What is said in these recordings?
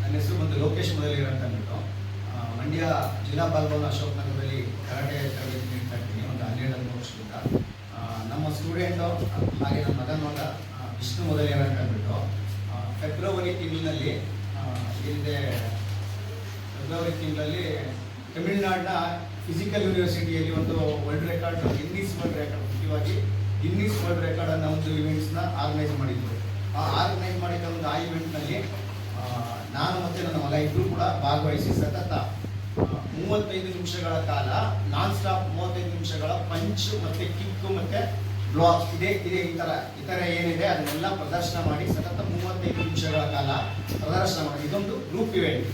ನನ್ನ ಹೆಸರು ಬಂದು ಲೋಕೇಶ್ ಮೊದಲಿಗೆ ಅಂತ ಅಂದ್ಬಿಟ್ಟು. ಮಂಡ್ಯ ಜಿಲ್ಲಾ ಬಾಲ್ಭವನ ಅಶೋಕ್ ನಗರದಲ್ಲಿ ಕರಾಟೆ ತರಬೇತಿ ನೀಡ್ತಾ ಇದ್ದೀನಿ ಒಂದು ಹನ್ನೆರಡು ಹದಿಮೂರು ವರ್ಷದಿಂದ. ನಮ್ಮ ಸ್ಟೂಡೆಂಟು ಹಾಗೆ ನಮ್ಮ ಮಗನ ಮಗ ಆ, ವಿಷ್ಣು ಮೊದಲಿಗೆ ಅಂತ ಅಂದ್ಬಿಟ್ಟು. ಫೆಬ್ರವರಿ ತಿಂಗಳಲ್ಲಿ ಏನಿದೆ ಫೆಬ್ರವರಿ ತಿಂಗಳಲ್ಲಿ ತಮಿಳುನಾಡಿನ ಫಿಸಿಕಲ್ ಯೂನಿವರ್ಸಿಟಿಯಲ್ಲಿ ಒಂದು world record Guinness world record ಮುಖ್ಯವಾಗಿ ಇನ್ನೀಸ್ ವರ್ಲ್ಡ್ ರೆಕಾರ್ಡ್ ಅನ್ನೋ ಒಂದು ಇವೆಂಟ್ಸ್ನ ಆರ್ಗನೈಸ್ ಮಾಡಿದ್ರು. ಆ ಆರ್ಗನೈಸ್ ಮಾಡಿದ ಒಂದು ಆ ಇವೆಂಟ್ನಲ್ಲಿ ನಾನು ಮತ್ತು ನನ್ನ ಮಗ ಇಬ್ಬರು ಕೂಡ ಭಾಗವಹಿಸಿ ಸತತ ಆ, ಮೂವತ್ತೈದು ನಿಮಿಷಗಳ ಕಾಲ ನಾನ್ ಸ್ಟಾಪ್ ಮೂವತ್ತೈದು ನಿಮಿಷಗಳ ಪಂಚ್ ಮತ್ತೆ ಕಿಕ್ ಮತ್ತೆ ಬ್ಲಾಕ್ ಇದೆ ಇದೆ ಈ ಥರ ಈ ಥರ ಏನಿದೆ ಅದನ್ನೆಲ್ಲ ಪ್ರದರ್ಶನ ಮಾಡಿ ಸತತ ಮೂವತ್ತೈದು ನಿಮಿಷಗಳ ಕಾಲ ಪ್ರದರ್ಶನ ಮಾಡಿ. ಇದೊಂದು ಗ್ರೂಪ್ ಇವೆಂಟ್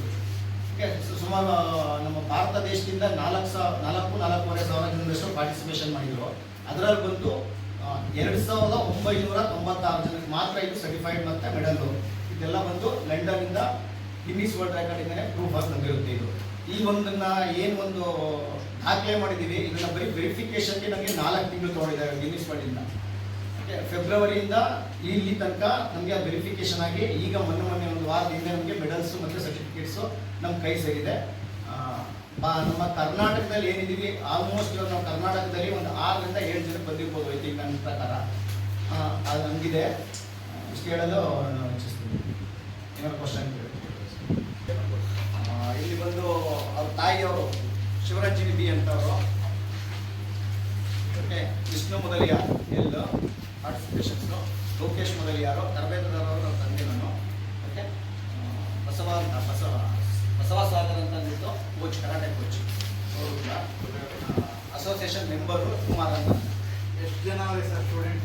ಸುಮಾರು ನಮ್ಮ ಭಾರತ ದೇಶದಿಂದ ನಾಲ್ಕು ಸಾವಿರ ನಾಲ್ಕು ನಾಲ್ಕೂವರೆ ಸಾವಿರ ಜನರಷ್ಟು ಪಾರ್ಟಿಸಿಪೇಷನ್ ಮಾಡಿದ್ರು. ಅದರಲ್ಲಿ ಆ, ಎರಡು ಸಾವಿರದ ಒಂಬೈನೂರ ತೊಂಬತ್ತಾರು ಜನಕ್ಕೆ ಮಾತ್ರ ಇದು ಸರ್ಟಿಫೈಡ್ ಮತ್ತೆ ಮೆಡಲ್ ಇದೆಲ್ಲ ಬಂದು ಲಂಡನ್ ಇಂದ ಗಿನ್ನಿಸ್ ವರ್ಲ್ಡ್ ರೆಕಾರ್ಡಿಂದನೇ ಪ್ರೂಫ್ ಆಗಿ ಬಂದಿರುತ್ತೆ ಇದು. ಈ ಒಂದನ್ನ ಏನು ಒಂದು ದಾಖಲೆ ಮಾಡಿದ್ದೀವಿ, ಇದನ್ನ ಬರೀ ವೆರಿಫಿಕೇಶನ್ಗೆ ನಮಗೆ ನಾಲ್ಕು ತಿಂಗಳು ತೊಗೊಂಡಿದ್ದಾರೆ ಗಿನ್ನಿಸ್ ವರ್ಲ್ಡಿಂದ ಇಂದ. ಫೆಬ್ರವರಿಯಿಂದ ಇಲ್ಲಿ ತನಕ ನಮಗೆ ವೆರಿಫಿಕೇಶನ್ ಆಗಿ ಈಗ ಮೊನ್ನೆ ಮೊನ್ನೆ ಒಂದು ವಾರದಿಂದ ನಮಗೆ ಮೆಡಲ್ಸ್ ಮತ್ತು ಸರ್ಟಿಫಿಕೇಟ್ಸು ನಮ್ಮ ಕೈ ಸೇರಿದೆ. ನಮ್ಮ ಕರ್ನಾಟಕದಲ್ಲಿ ಏನಿದ್ದೀವಿ? ಆಲ್ಮೋಸ್ಟ್ ಇವಾಗ ನಾವು ಕರ್ನಾಟಕದಲ್ಲಿ ಒಂದು ಆರರಿಂದ ಏಳು ಜನ ಬಂದಿರ್ಬೋದು ಐತಿ ನನ್ನ ಪ್ರಕಾರ. ಅದು ನಮಗಿದೆ. ಇಷ್ಟು ಹೇಳಲು ನಾನು ಇಚ್ಛಿಸ್ತೀನಿ. ಏನೋ ಕ್ವಶನ್ ಇಲ್ಲಿ ಬಂದು ಅವ್ರ ತಾಯಿಯವರು ಶಿವರಂಜಿನಿ ಬಿ ಅಂತವರು. ಓಕೆ, ವಿಷ್ಣು ಮೊದಲಿಯಾರ್ ಎಲ್ಲ ಪಾರ್ಟಿಸಿಪೇಷನ್ಸು ಲೋಕೇಶ್ ಮೊದಲಿಯಾರು ತರಬೇತುದಾರರು ನಮ್ಮ ತಂದೆ ನಾನು ಓಕೆ ಬಸವ ಬಸವ ಬಸವ ಸಾಗರ್ ಅಂತ ಕೋಚ್ ಕರಾಟೆ ಕೋಚ್. ಅವರು ಕೂಡ ಅಸೋಸಿಯೇಷನ್ ಮೆಂಬರು ಕುಮಾರ್ ಅಂತ. ಎಷ್ಟು ಜನ ಅವ್ರೆ ಸರ್ ಸ್ಟೂಡೆಂಟ್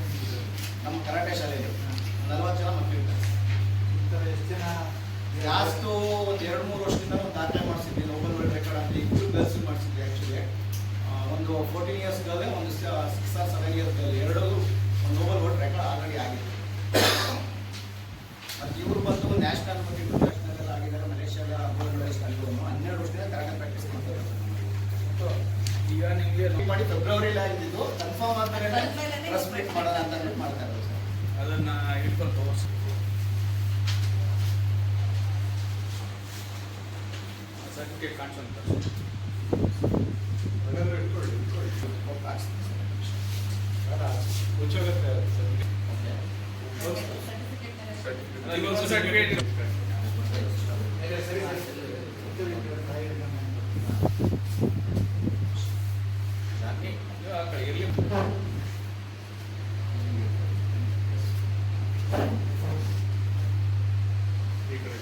ನಮ್ಮ ಕರಾಟೆ ಶಾಲೆಯಲ್ಲಿ ನಲವತ್ತು ಜನ ಮಕ್ಕಳು. ಇರ್ತಾರೆ ಎಷ್ಟು ಜನ ಲಾಸ್ಟು ಒಂದು ಎರಡು ಮೂರು ವರ್ಷದಿಂದ ಒಂದು ದಾಖಲೆ ಮಾಡಿಸಿದ್ವಿ ನೋಬಲ್ ವರ್ಲ್ಡ್ ರೆಕಾರ್ಡ್ ಅಂತ ಇಬ್ಬರು ಗರ್ಲ್ಸ್ ಮಾಡಿಸಿದ್ವಿ ಆ್ಯಕ್ಚುಲಿ ಒಂದು ಫೋರ್ಟೀನ್ ಇಯರ್ಸ್ಗಳಲ್ಲಿ ಒಂದು ಸಿಕ್ಸ್ ಆರ್ ಸೆವೆನ್ ಇಯರ್ಸ್ಗಲ್ಲಿ ಎರಡೂ ಒಂದು ನೋಬಲ್ ವರ್ಲ್ಡ್ ರೆಕಾರ್ಡ್ ಆಲ್ರೆಡಿ ಆಗಿದೆ ಮತ್ತು ಇವರು ಬಂದು ನ್ಯಾಷನಲ್ ಮತ್ತು ಇಂಟರ್ನ್ಯಾಷನಲ್ ಎಲ್ಲ ಆಗಿದ್ದಾರೆ ಮಲೇಷ್ಯಾದ ಗೋಲ್ಡ್ ಮೆಡಲಿಸ್ಟ್ ಆಗಿರೋನು ಹನ್ನೆರಡು ವರ್ಷದಿಂದ ಕರಾಟೆ ಪ್ರಾಕ್ಟೀಸ್ ಮಾಡ್ತಾರೆ ಈಗ ನಿಮಗೆ ಮಾಡಿ ಫೆಬ್ರವರಿಲಿ ಆಗಿದ್ದು ಕನ್ಫರ್ಮ್ ಆದ್ಮೇಲೆ ಪ್ರೆಸ್ ಮೀಟ್ ಮಾಡೋಣ ಅಂತ ಅಂದ್ಬಿಟ್ಟು ಮಾಡ್ತಾ ಇರೋದು. ಸರ್ ಅದನ್ನ ಹಿಡ್ಕೊಂಡು ತೋರಿಸಿ ಸರ್ಟಿಫಿಕೇಟ್ ಕಾಣಿಸಂತ ಹೋಗಿ ಹಾಕ್ಸ್ತೀನಿ ಸರ್ ಓಕೆ ಸರ್ಟಿಫಿಕೇಟ್ ಇರಲಿ ಈ ಕಡೆ